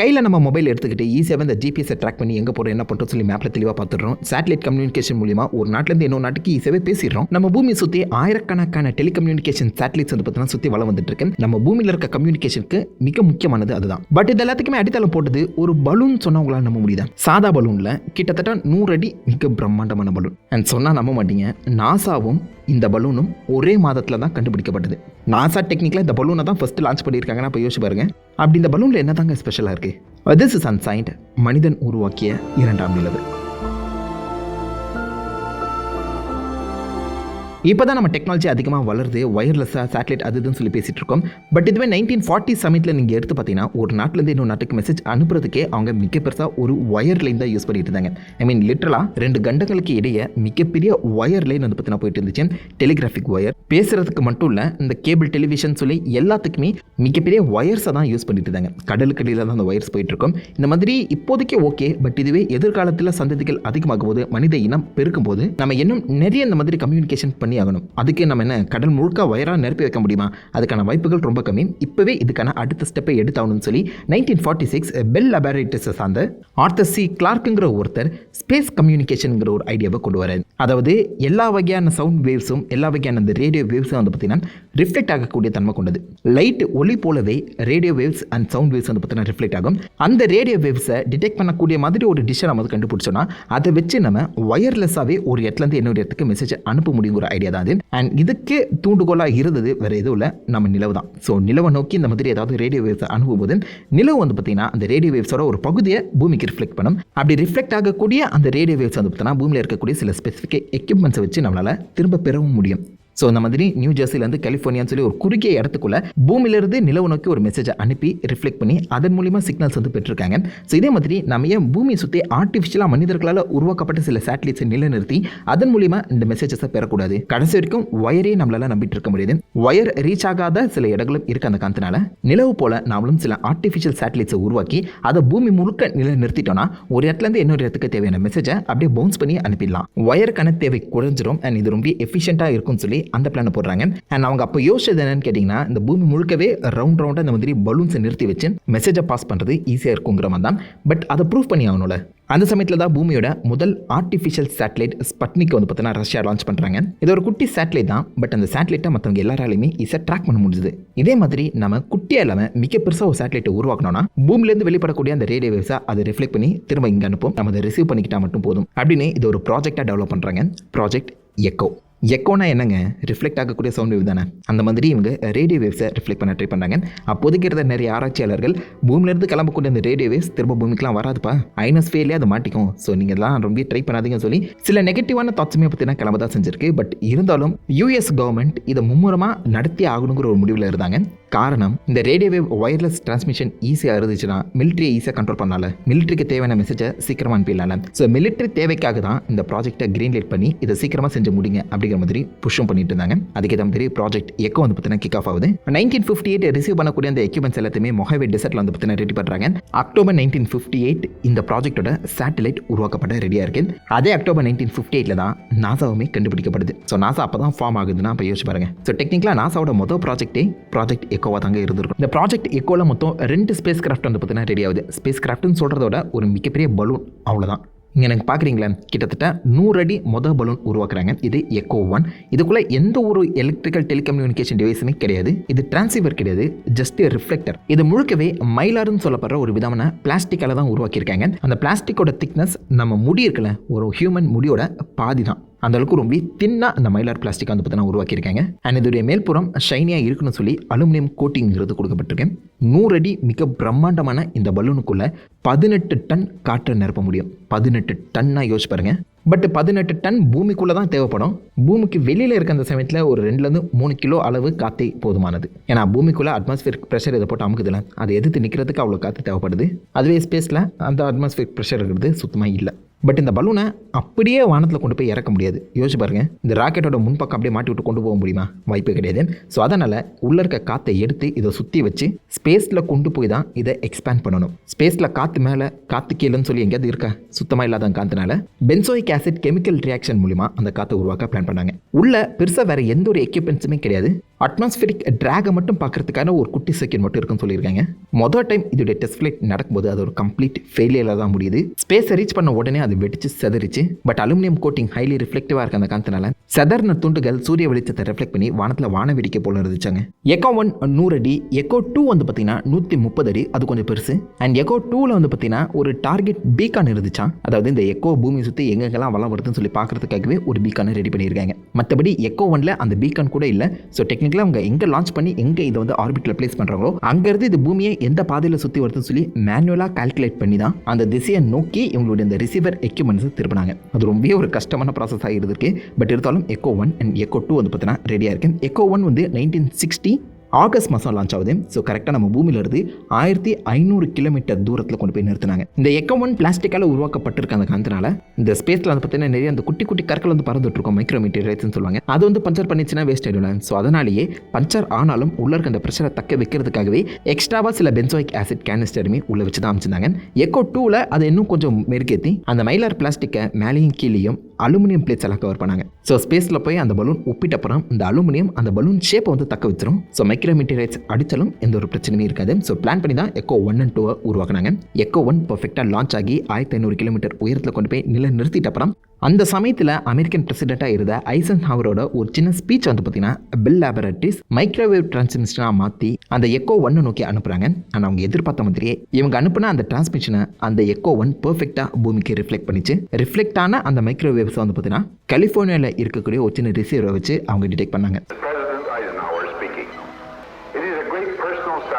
கையில் நம்ம மொபைல் எடுத்துக்கிட்டு ஈஸியாக இந்த ஜிபிஎஸை ட்ராக் பண்ணி எங்கே போகிறோம் என்ன பண்ணுறோம் சொல்லி மேப்பில் தெளிவாக பார்த்துடுறோம். சேட்டலைட் கம்யூனிகேஷன் மூலியமா ஒரு நாட்டிலேருந்து இன்னொரு நாட்டுக்கு ஈஸியாகவே பேசிடுறோம். நம்ம பூமி சுற்றி ஆயிரக்கணக்கான டெலிகம்யூனிகேஷன் சேட்டலைட்ஸ் வந்து பார்த்தீங்கன்னா சுற்றி வளம் வந்துட்டு இருக்கு நம்ம பூமியில் இருக்க கம்யூனிகேஷனுக்கு மிக முக்கியமானது அதுதான். பட் இது எல்லாத்துக்குமே அடித்தளம் போட்டது ஒரு பலூன் சொன்னவங்களால் நம்ப முடியுதா? சாதா பலூனில் கிட்டத்தட்ட நூறு அடி மிக பிரம்மாண்டமான பலூன் அண்ட் சொன்னால் நம்ப மாட்டீங்க. நாசாவும் இந்த பலூனும் ஒரே மாதத்தில் தான் கண்டுபிடிக்கப்பட்டது. நாசா டெக்னிக்கில் இந்த பலூனை தான் ஃபஸ்ட்டு லான்ச் பண்ணியிருக்காங்கன்னா இப்போ யோசிச்சு பாருங்க. அப்படி இந்த பலூனில் என்ன தாங்க ஸ்பெஷலாக இருக்குது திஸ் இஸ் அன்சைன்ட் மனிதன் உருவாக்கிய இரண்டாம் நிலவு. இப்போ தான் நம்ம டெக்னாலஜி அதிகமாக வளருது ஒயர்லெஸ்ஸாக சேட்டலைட் அது இதுன்னு சொல்லி பேசிகிட்டு இருக்கோம். பட் இதுவே நைன்டீன் ஃபார்ட்டி சமயத்தில் நீங்கள் எடுத்து பார்த்தீங்கன்னா ஒரு நாட்டிலேருந்து இன்னொரு நாட்டுக்கு மெசேஜ் அனுப்புறதுக்கே அவங்க மிக பெருசாக ஒரு ஒயர் லைன் தான் யூஸ் பண்ணிட்டு இருந்தாங்க. ஐ மீன் லிட்டரலாக ரெண்டு கண்டங்களுக்கு இடையே மிகப்பெரிய ஒயர் லைன் வந்து பார்த்தீங்கன்னா போயிட்டு இருந்துச்சு. டெலிகிராஃபிக் ஒயர் பேசுறதுக்கு மட்டும் இல்லை இந்த கேபிள் டெலிவிஷன் சொல்லி எல்லாத்துக்குமே மிகப்பெரிய ஒயர்ஸை தான் யூஸ் பண்ணிட்டு இருந்தாங்க. கடலுக்கு அடியில் தான் அந்த ஒயர்ஸ் போயிட்டு இருக்கோம். இந்த மாதிரி இப்போதைக்கு ஓகே பட் இதுவே எதிர்காலத்தில் சந்ததிகள் அதிகமாகும் போது மனித இனம் பெருக்கும் போது நம்ம இன்னும் நிறைய இந்த மாதிரி கம்யூனிகேஷன் பண்ணி ஆகணும் அதுக்கே நம்ம என்ன கடல் முழுக்க வயராக நிரப்பி வைக்க முடியுமா? அதுக்கான வாய்ப்புகள் ரொம்ப கம்மி. இப்போவே இதுக்கான அடுத்த ஸ்டெப்பை எடுத்தாகணும்னு சொல்லி நைன்டீன் ஃபார்ட்டி சிக்ஸ் பெல் லெபார்டரிஸை சார்ந்த ஆர்த்தர் சி கிளார்க்குங்கிற ஒருத்தர் ஸ்பேஸ் கம்யூனிகேஷனுங்கிற ஒரு ஐடியாவை கொண்டு வரார் அதாவது எல்லா வகையான சவுண்ட் வேவ்ஸும் எல்லா வகையான அந்த ரேடியோ வேவ்ஸும் வந்து பார்த்தீங்கன்னா ரிஃப்ளெக்ட் ஆகக்கூடிய தன்மை கொண்டது. லைட் ஒளி போலவே radio waves and sound waves வந்து பார்த்தீங்கன்னா ரிஃப்ளெக்ட் ஆகும். அந்த ரேடியோ வேவ்ஸை டிடெக்ட் பண்ணக்கூடிய மாதிரி ஒரு டிஷ்ஷை நம்ம வந்து கண்டுபிடிச்சோன்னா அதை வச்சு நம்ம ஒயர்லெஸ்ஸாகவே ஒரு இடத்துலேருந்து இன்னொரு இடத்துக்கு மெசேஜ் அனுப்ப முடியுங்கிற ஐடியா தான் அது அண்ட் இதுக்கு தூண்டுகோலாக இருந்தது வேறு எதுவும் இல்லை. நம்ம நிலவு தான். ஸோ நிலவை நோக்கி இந்த மாதிரி ஏதாவது ரேடியோ வேவ்ஸை அனுப்பும்போது நிலவு வந்து பார்த்தீங்கன்னா அந்த ரேடியோ வேவ்ஸோட ஒரு பகுதியை பூமிக்கு ரிஃப்ளெக்ட் பண்ணும். அப்படி ரிஃப்ளெக்ட் ஆகக்கூடிய அந்த ரேடியோ வேவ்ஸ் வந்து பார்த்தீங்கன்னா பூமியில் இருக்கக்கூடிய சில ஸ்பெசிஃபிக் எக்யூப்மெண்ட்ஸை வச்சு நம்மளால் திரும்ப பெறவும் முடியும். ஸோ அந்த மாதிரி நியூ ஜெர்சிலேருந்து கலிஃபோர்னியான்னு சொல்லி ஒரு குறுகிய இடத்துக்குள்ள பூமியிலிருந்து நிலவு நோக்கி ஒரு மெசேஜை அனுப்பி ரிஃப்ளெக்ட் பண்ணி அதன் மூலிமா சிக்னல்ஸ் வந்து பெற்றிருக்காங்க. ஸோ இதே மாதிரி நம்ம ஏன் பூமியை சுற்றி ஆர்டிஃபிஷியலாக மனிதர்களால் உருவாக்கப்பட்ட சில சேட்டலைட்ஸை நிலைநிறுத்தி அதன் மூலிமா இந்த மெசேஜஸை பெறக்கூடாது. கடைசி வரைக்கும் ஒயரே நம்மளால நம்பிட்டு இருக்க முடியுது. ஒயர் ரீச் ஆகாத சில இடங்களும் இருக்கு அந்த காந்தனால நிலவு போல நாமளும் சில ஆர்டிஃபிஷியல் சேட்டலைட்ஸை உருவாக்கி அதை பூமி முழுக்க நிலை நிறுத்திட்டோம்னா ஒரு இடத்துலேருந்து இன்னொரு இடத்துக்கு தேவையான மெசேஜை அப்படியே பவுன்ஸ் பண்ணி அனுப்பிடலாம். ஒயர் ஒயருக்கான தேவை குறைஞ்சிரும் அண்ட் இது ரொம்ப எஃபிஷியண்ட்டாக இருக்கும்னு சொல்லி அந்த பிளானை போடுறாங்க. அண்ட் அவங்க அப்போ யோசிச்சது என்னன்னு கேட்டிங்கன்னா இந்த பூமி முழுக்கவே ரவுண்ட் ரவுண்டாக இந்த மாதிரி பலூன்ஸை நிறுத்தி வச்சு மெசேஜை பாஸ் பண்ணுறது ஈஸியாக இருக்குங்கிற மாதிரி தான். பட் அதை ப்ரூவ் பண்ணி ஆகணும்ல. அந்த சமயத்தில் தான் பூமியோட முதல் ஆர்டிஃபிஷியல் சேட்டலைட் ஸ்பட்னிக் வந்து பார்த்தீங்கன்னா ரஷ்யா லான்ச் பண்ணுறாங்க இது ஒரு குட்டி சேட்டலைட் தான். பட் அந்த சேட்டலைட்டை மற்றவங்க எல்லாராலையுமே ஈஸியாக ட்ராக் பண்ண முடிஞ்சுது. இதே மாதிரி நம்ம குட்டியாக இல்லாமல் மிக பெருசாக ஒரு சேட்டலைட்டை உருவாக்கணும்னா பூமிலேருந்து வெளிப்படக்கூடிய அந்த ரேடியோ வேவ்ஸை அதை ரிஃப்ளெக்ட் பண்ணி திரும்ப இங்கே அனுப்பும் நம்ம அதை ரிசீவ் பண்ணிக்கிட்டா மட்டும் போதும். அப்படின்னு இது ஒரு ப்ராஜெக்டாக டெவலப் பண்ணுறாங்க ப்ராஜெக்ட் எக்கோ எக்கோனா என்னங்க? ரிஃப்ளெக்ட் ஆகக்கூடிய சவுண்ட் வேவ் தானே அந்த மாதிரி இவங்க ரேடியோ வேவ்ஸை ரிஃப்ளெக்ட் பண்ண ட்ரை பண்ணாங்க அப்போதைக்கு இருந்த நிறைய ஆராய்ச்சியாளர்கள் பூமியிலேருந்து கிளம்பக்கூடிய அந்த ரேடியோ வேவ்ஸ் திரும்ப பூமிக்கெலாம் வராதுப்பா. ஐனஸ்ஃபியர்லேயே அது மாட்டிக்கும். ஸோ நீங்கள் தான் ரொம்ப ட்ரை பண்ணாதீங்கன்னு சொல்லி சில நெகட்டிவான தாட்ஸுமே பார்த்தீங்கன்னா கிளம்ப தான் செஞ்சிருக்கு. பட் இருந்தாலும் யூஎஸ் கவர்மெண்ட் இதை மும்முரமாக நடத்தி ஆகணுங்கிற ஒரு முடிவில் இருந்தாங்க. காரணம் இந்த ரேடியோ வேவ் ஒயர்லெஸ் டிரான்ஸ்மிஷன் ஈஸியாக இருந்துச்சுன்னா மிலிட்ரியை ஈஸியாக கண்ட்ரோல் பண்ணால. மிலிட்ரிக்கு தேவையான மெசேஜை சீக்கிரமாக அனுப்பிடலாம் ஸோ மிலிட்ரி தேவைக்காக தான் இந்த ப்ராஜெக்ட்டை க்ரீன் லைட் பண்ணி இதை சீக்கிரமாக செஞ்சு முடிங்க அப்படிங்கிற மாதிரி புஷும் பண்ணிட்டு இருந்தாங்க. அதுக்கேற்ற மாதிரி ப்ராஜெக்ட் எக்கோ வந்து பார்த்தீங்கன்னா கிக் ஆஃப் ஆகுது. நைன்டீன் ஃபிஃப்டி எயிட் ரிசீவ் பண்ணக்கூடிய அந்த எக்யூப்மெண்ட்ஸ் எல்லாத்தையுமே மொஹவே டெசர்ட்டில் வந்து பார்த்தீங்கன்னா ரெடி பண்ணுறாங்க அக்டோபர் நைன்டீன் ஃபிஃப்டி எயிட் இந்த ப்ராஜெக்ட்டோட சேட்டலைட் உருவாக்கப்பட ரெடியாக இருக்கு. அதே அக்டோபர் நைன்டீன் ஃபிஃப்டி எயிட்டில் தான் நாசாவுமே கண்டுபிடிக்கப்படுது. ஸோ நாசா அப்போ தான் ஃபார்ம் ஆகுதுன்னா அப்போ யோசிச்சு பாருங்க. ஸோ டெக்னிக்கலாக நாசாவோட மொதல் ப்ராஜெக்டே ப்ராஜெக்ட் எக்கோவாக தாங்க இருந்திருக்கும். இந்த ப்ராஜெக்ட் எக்கோவில் மொத்தம் ரெண்டு ஸ்பேஸ் கிராஃப்ட் வந்து பார்த்தீங்கன்னா ரெடி ஆகுது. ஸ்பேஸ் கிராஃப்ட்னு சொல்கிறதோட ஒரு மிகப்பெரிய பலூன் அவ்வளோதான் இங்கே எனக்கு பார்க்குறீங்களா கிட்டத்தட்ட நூறு அடி மொதல் பலூன் உருவாக்குறாங்க. இது எக்கோ ஒன் இதுக்குள்ளே எந்த ஒரு எலக்ட்ரிக்கல் டெலிகம்யூனிகேஷன் டிவைஸுமே கிடையாது. இது டிரான்சிவர் கிடையாது. ஜஸ்ட் ரிஃப்ளெக்டர் இது முழுக்கவே மயிலாருன்னு சொல்லப்படுற ஒரு விதமான பிளாஸ்டிக்கால தான் உருவாக்கியிருக்காங்க. அந்த பிளாஸ்டிக்கோட திக்னஸ் நம்ம முடி இருக்கல ஒரு ஹியூமன் முடியோட பாதி தான் அந்த அளவுக்கு ரொம்ப தின்னாக அந்த மயிலார் பிளாஸ்டிக் வந்து பார்த்தீங்கன்னா உருவாக்கியிருக்காங்க. அண்ட் இதோடைய மேல்புறம் ஷைனியாக இருக்குன்னு சொல்லி அலுமினியம் கோட்டிங்கிறது கொடுக்கப்பட்டிருக்கேன் நூறு அடி மிக பிரம்மாண்டமான இந்த பலூனுக்குள்ள பதினெட்டு டன் காற்றை நிரப்ப முடியும். பதினெட்டு டன்னாக யோசிச்சு பாருங்க. பட் பதினெட்டு டன் பூமிக்குள்ளே தான் தேவைப்படும். பூமிக்கு வெளியில் இருக்க அந்த சமயத்தில் ஒரு ரெண்டுலேருந்து மூணு கிலோ அளவு காற்றே போதுமானது. ஏன்னா பூமிக்குள்ளே அட்மாஸ்பியர் ப்ரெஷர் இதை போட்டு அமுக்குதுல அதை எதிர்த்து நிற்கிறதுக்கு அவ்வளோ காற்று தேவைப்படுது. அதுவே ஸ்பேஸில் அந்த அட்மாஸ்பியர் ப்ரெஷர் இருக்கிறது சுத்தமாக இல்லை. பட் இந்த பலூனை அப்படியே வானத்தில் கொண்டு போய் இறக்க முடியாது. யோசிச்சு பாருங்க. இந்த ராக்கெட்டோட முன்பக்கம் அப்படியே மாட்டி விட்டு கொண்டு போக முடியுமா? வாய்ப்பே கிடையாது. ஸோ அதனால் உள்ளே இருக்க காற்றை எடுத்து இதை சுற்றி வச்சு ஸ்பேஸில் கொண்டு போய் தான் இதை எக்ஸ்பேண்ட் பண்ணணும். ஸ்பேஸில் காற்று மேலே காற்று கீழேன்னு சொல்லி எங்கேயாவது இருக்கா? சுத்தமாக இல்லாத காற்றுனால பென்சோயிக் ஆசிட் கெமிக்கல் ரியாக்ஷன் மூலிமா அந்த காற்றை உருவாக்க பிளான் பண்ணாங்க. உள்ள பெருசாக வேறு எந்த ஒரு எக்யூப்மெண்ட்ஸுமே கிடையாது. அட்மாஸ்பியரிக் ட்ராகை மட்டும் பார்க்கறதுக்கான ஒரு குட்டி செகண்ட் மட்டும் இருக்குன்னு சொல்லியிருக்காங்க. மொதல் டைம் இதோடைய டெஸ்ட் ஃப்ளைட் நடக்கும்போது அது ஒரு கம்ப்ளீட் ஃபெயிலியரில் தான் முடியுது. ஸ்பேஸை ரீச் பண்ண உடனே அது வெடிச்சு செதறிச்சு. பட் அலுமினியம் கோட்டிங் ஹைலி ரிஃப்ளெக்டிவாக இருக்க அந்த காந்தனால செதறின துண்டுகள் சூரிய வெளிச்சத்தை ரிஃப்ளெக்ட் பண்ணி வானத்தில் வான வெடிக்கை போல இருந்துச்சாங்க. எக்கோ ஒன் நூறு அடி எக்கோ டூ வந்து பார்த்தீங்கன்னா நூற்றி முப்பது அடி அது கொஞ்சம் பெருசு. அண்ட் எக்கோ டூவில் வந்து பார்த்தீங்கன்னா ஒரு டார்கெட் பீக்கான் இருந்துச்சான் அதாவது இந்த எக்கோ பூமி சுற்றி எங்கெங்கெல்லாம் வளம் வருதுன்னு சொல்லி பார்க்கறதுக்காகவே ஒரு பீக்கானை ரெடி பண்ணியிருக்காங்க. மற்றபடி எக்கோ ஒனில் அந்த பீக்கான் கூட இல்லை. ஸோ டெக்னிக் டெக்னிக்கலாக அவங்க எங்கே லான்ச் பண்ணி எங்கே இதை வந்து ஆர்பிட்டில் ப்ளேஸ் பண்ணுறாங்களோ அங்கேருந்து இது பூமியை எந்த பாதையில் சுற்றி வருதுன்னு சொல்லி மேனுவலாக கால்குலேட் பண்ணி தான் அந்த திசையை நோக்கி இவங்களுடைய இந்த ரிசீவர் எக்யூப்மெண்ட்ஸை திருப்பினாங்க. அது ரொம்பவே ஒரு கஷ்டமான ப்ராசஸ் ஆகிருக்கு பட் இருந்தாலும் echo one and echo two வந்து பார்த்தீங்கன்னா ரெடியாக இருக்கு. எக்கோ ஒன் வந்து நைன்டீன் சிக்ஸ்டி ஆகஸ்ட் மாதம் லான்ச் ஆகுது. ஸோ கரெக்டாக நம்ம பூமியில இருந்து ஆயிரத்தி ஐநூறு கிலோமீட்டர் தூரத்தில் கொண்டு போய் நிறுத்தினாங்க. இந்த எக்கோ ஒன் பிளாஸ்டிக்கால் உருவாக்கப்பட்டிருக்க அந்த காந்தனால இந்த ஸ்பேஸில் வந்து பார்த்தீங்கன்னா நிறைய அந்த குட்டி குட்டி கற்கள் வந்து பறந்துட்டு இருக்கும் மெட்டீரியல்ஸ்னு சொல்லுவாங்க. அது வந்து பஞ்சர் பண்ணிச்சுன்னா வேஸ்ட் ஆகிடும் ஸோ அதனாலேயே பஞ்சர் ஆனாலும் உள்ள இருக்க அந்த ப்ரெஷரை தக்க வைக்கிறதுக்காகவே எக்ஸ்ட்ராவாக சில பென்சோயிக் ஆசிட் கேனிஸ்டருமே உள்ள வச்சு தான் அமைச்சிருந்தாங்க. எக்கோ டூவில் அதை இன்னும் கொஞ்சம் மெருக்கேற்றி அந்த மைலார் பிளாஸ்டிக்கை மேலேயும் கீழேயும் அலுமினியம் பிளேட்ஸ் எல்லாம் கவர் பண்ணாங்க. ஸோ ஸ்பேஸில் போய் அந்த பலூன் ஒப்பிட்ட அப்புறம் இந்த அலுமினியம் அந்த பலூன் ஷேப்பை வந்து தக்க வச்சிரும். ஸோ மைக்ரோமீட்டரைட்ஸ் அடித்தாலும் எந்த ஒரு பிரச்சனையும் இருக்காது. ஸோ பிளான் பண்ணி தான் எக்கோ ஒன் அண்ட் டூவை உருவாக்குனாங்க. எக்கோ ஒன் பர்ஃபெக்டாக லான்ச் ஆகி ஆயிரத்தி ஐநூறு கிலோமீட்டர் உயரத்தில் கொண்டு போய் நிலை நிறுத்திட்ட அப்புறம் அந்த சமயத்தில் அமெரிக்கன் பிரசிடெண்ட்டாக இருந்த ஐசன் ஹாவரோட ஒரு சின்ன ஸ்பீச் வந்து பார்த்தீங்கன்னா பில் லேபரட்டரிஸ் மைக்ரோவேவ் டிரான்ஸ்மிஷனாக மாற்றி அந்த எக்கோ ஒன்னை நோக்கி அனுப்புகிறாங்க ஆனால் அவங்க எதிர்பார்த்த மாதிரியே இவங்க அனுப்புன அந்த டிரான்ஸ்மிஷனை அந்த எக்கோ ஒன் பர்ஃபெக்டாக பூமிக்கு ரிஃப்ளெக்ட் பண்ணிச்சு. ரிஃப்ளெக்ட் ஆன அந்த மைக்ரோவேவ்ஸை வந்து பார்த்தீங்கன்னா கலிஃபோர்னியாவில் இருக்கக்கூடிய ஒரு சின்ன ரிசீவரை வச்சு அவங்க டிடெக்ட் பண்ணாங்க.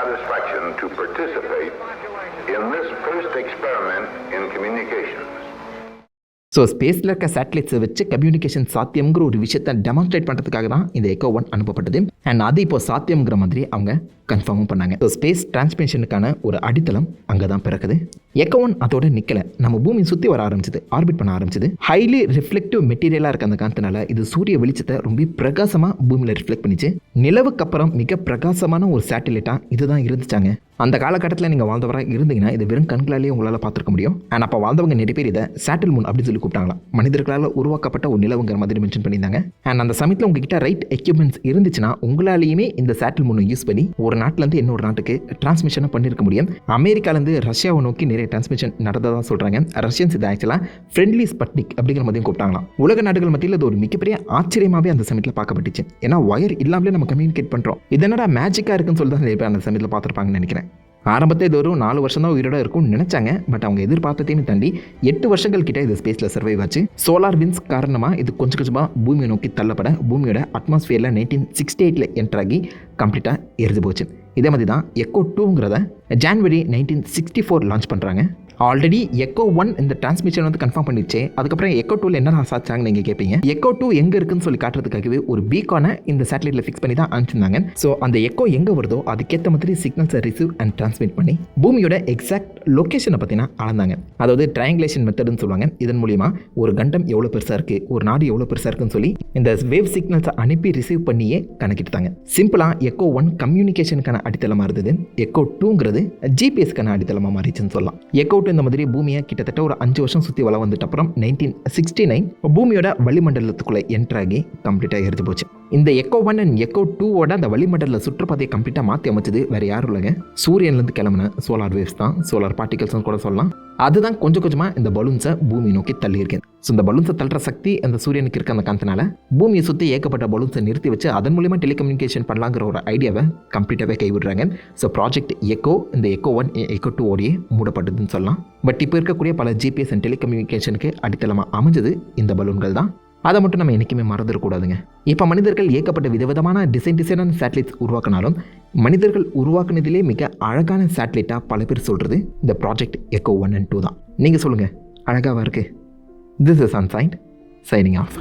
Satisfaction to participate in this first experiment in communications. So ஸ்பேஸில் இருக்க சேட்டலைட்ஸை வச்சு கம்யூனிகேஷன் சாத்தியம்ங்கிற ஒரு விஷயத்தை டெமான்ஸ்ட்ரேட் பண்ணுறதுக்காக தான் இந்த எக்கோ ஒன் அனுப்பப்பட்டது. அண்ட் அது இப்போ சாத்தியம்ங்கிற மாதிரி அவங்க கன்ஃபார்மும் பண்ணாங்க. ஸோ ஸ்பேஸ் டிரான்ஸ்மிஷனுக்கான ஒரு அடித்தளம் அங்கே தான் பிறக்குது. எக்கோன் அதோட நிற்கலை நம்ம பூமி சுற்றி வர ஆரம்பிச்சது ஆர்பிட் பண்ண ஆரம்பிச்சது. ஹைலி ரிஃப்ளெக்டிவ் மெட்டீரியலாக இருக்க அந்த காந்தனால இது சூரிய வெளிச்சத்தை ரொம்ப பிரகாசமாக பூமியில் ரிஃப்ளெக்ட் பண்ணிச்சு. நிலவுக்கு அப்புறம் மிக பிரகாசமான ஒரு சேட்டலைட்டாக இதுதான் இருந்துச்சாங்க. அந்த காலகட்டத்தில் நீங்கள் வாழ்ந்தவராக இருந்தீங்கன்னா இது வெறும் கண்களாலேயே உங்களால் பார்த்துருக்க முடியும். அண்ட் அப்போ வாழ்ந்தவங்க நிறைய பேர் இதை சேட்டில் மூன் அப்படின்னு சொல்லி கூப்பிட்டாங்களாம் மனிதர்களால் உருவாக்கப்பட்ட ஒரு நிலவுங்கிற மாதிரி மென்ஷன் பண்ணியிருந்தாங்க. அண்ட் அந்த சமயத்தில் உங்ககிட்ட ரைட் எக்யூப்மெண்ட்ஸ் இருந்துச்சுன்னா உங்களாலேயுமே இந்த சேட்டில் மூனை யூஸ் பண்ணி ஒரு நாட்டிலேருந்து இன்னொரு நாட்டுக்கு டிரான்ஸ்மிஷனை பண்ணியிருக்க முடியும். அமெரிக்காலேருந்து ரஷ்யாவை நோக்கி நிறைய டிரான்ஸ்மிஷன் நடந்ததாக சொல்கிறாங்க ரஷ்யன்ஸ் இதை ஆக்சுவலாக ஃப்ரெண்ட்லி ஸ்பட்னிக் அப்படிங்கிற மாதிரியும் கூப்பிட்டாங்களாம். உலக நாடுகள் மத்தியில் இது ஒரு மிகப்பெரிய ஆச்சரியமாகவே அந்த சமயத்தில் பார்க்கப்பட்டுச்சு. ஏன்னா ஒயர் இல்லாமலே நம்ம கம்யூனிகேட் பண்ணுறோம் இதனடா மேஜிக்காக இருக்குன்னு சொல்லி தான் அந்த சமயத்தில் பார்த்துருப்பாங்கன்னு நினைக்கிறேன். ஆரம்பத்தில் இது ஒரு நாலு வருஷம் தான் உயிரோட இருக்கும்னு நினச்சாங்க. பட் அவங்க எதிர்பார்த்ததையும் தாண்டி எட்டு வருஷங்கள் கிட்ட இது ஸ்பேஸில் சர்வைவ் ஆச்சு. சோலார் வின்ஸ் காரணமாக இது கொஞ்சம் கொஞ்சமாக பூமியை நோக்கி தள்ளப்பட பூமியோட அட்மாஸ்ஃபியரில் நைன்டீன் சிக்ஸ்டி எயிட்டில் என்ட்ராகி கம்ப்ளீட்டாக எரிஞ்சு போச்சு. இதே மாதிரி தான் echo டூங்கிறத January nineteen sixty four launch பண்ணுறாங்க ஆல்ரெடி எக்கோ ஒன் இந்த டிரான்ஸ்மிஷன் வந்து கன்ஃபார்ம் பண்ணிடுச்சு. அதுக்கப்புறம் எக்கோ டூவில் என்ன சாச்சாங்கன்னு நீங்கள் கேட்பீங்க எக்கோ டூ எங்கே இருக்குன்னு சொல்லி காட்டுறதுக்காகவே ஒரு பீக்கானை இந்த சேட்டலைட்டில் ஃபிக்ஸ் பண்ணி தான் அனுப்பிச்சிருந்தாங்க. ஸோ அந்த எக்கோ எங்கே வருதோ அதுக்கேற்ற மாதிரி சிக்னல்ஸை ரிசீவ் அண்ட் டிரான்ஸ்மிட் பண்ணி பூமியோட எக்ஸாக்ட் லொக்கேஷனை பார்த்தீங்கன்னா அளந்தாங்க. அதாவது ட்ரையாங்குலேஷன் மெத்தட்னு சொல்லுவாங்க. இதன் மூலியமா ஒரு கண்டம் எவ்வளோ பெருசாக இருக்குது ஒரு நாடு எவ்வளோ பெருசாக இருக்குன்னு சொல்லி இந்த வேவ் சிக்னல்ஸை அனுப்பி ரிசீவ் பண்ணியே கணக்கிட்டாங்க சிம்பிளாக எக்கோ ஒன் கம்யூனிகேஷனுக்கான அடித்தளமாக இருந்தது. எக்கோ டூங்கிறது ஜிபிஎஸ்க்கான அடித்தளமாக மாறிச்சுன்னு சொல்லலாம். எக்கோ போட்டு இந்த மாதிரி பூமியை கிட்டத்தட்ட ஒரு அஞ்சு வருஷம் சுற்றி வள வந்துட்டு அப்புறம் நைன்டீன் சிக்ஸ்டி நைன் பூமியோட வளிமண்டலத்துக்குள்ளே என்ட்ராகி கம்ப்ளீட்டாக எடுத்து போச்சு. இந்த எக்கோ ஒன் அண்ட் எக்கோ டூவோட அந்த வளிமண்டல சுற்றுப்பாதையை கம்ப்ளீட்டாக மாற்றி அமைச்சது வேறு யாரும் இல்லைங்க சூரியன்லேருந்து கிளம்புன சோலார் வேவ்ஸ் தான். சோலார் பார்ட்டிகல்ஸ்னு கூட சொல்லலாம். அதுதான் கொஞ்சம் கொஞ்சமாக இந்த பலூன்ஸை பூமி நோக்கி தள்ளி இருக்கேன் ஸோ இந்த பலூன்ஸை தள்ளுற சக்தி அந்த சூரியனுக்கு இருக்க அந்த காந்தனால பூமியை சுற்றி ஏகப்பட்ட பலூன்ஸை நிறுத்தி வச்சு அதன் மூலியமாக டெலிகம்யூனிகேஷன் பண்ணலாங்கிற ஒரு ஐடியாவை கம்ப்ளீட்டாகவே கைவிடுறாங்க. ஸோ ப்ராஜெக்ட் எக்கோ இந்த எக்கோ ஒன் எக்கோ டூ ஓடியே மூடப்பட்டதுன்னு சொல்லலாம். பட் இப்போ இருக்கக்கூடிய பல ஜிபிஎஸ் அண்ட் டெலிகம்யூனிகேஷனுக்கு அடித்தளமாக அமைஞ்சது இந்த பலூன்கள் தான். அதை மட்டும் நம்ம என்றைக்குமே மறந்துடக்கூடாதுங்க. இப்போ மனிதர்கள் ஏகப்பட்ட விதவிதமான டிசைன் டிசைனான சேட்டலைட்ஸ் உருவாக்கினாலும் மனிதர்கள் உருவாக்குனதிலே மிக அழகான சேட்டலைட்டாக பல பேர் சொல்கிறது இந்த project echo one and two தான். நீங்கள் சொல்லுங்கள் அழகாக இருக்குது this is ancient shining of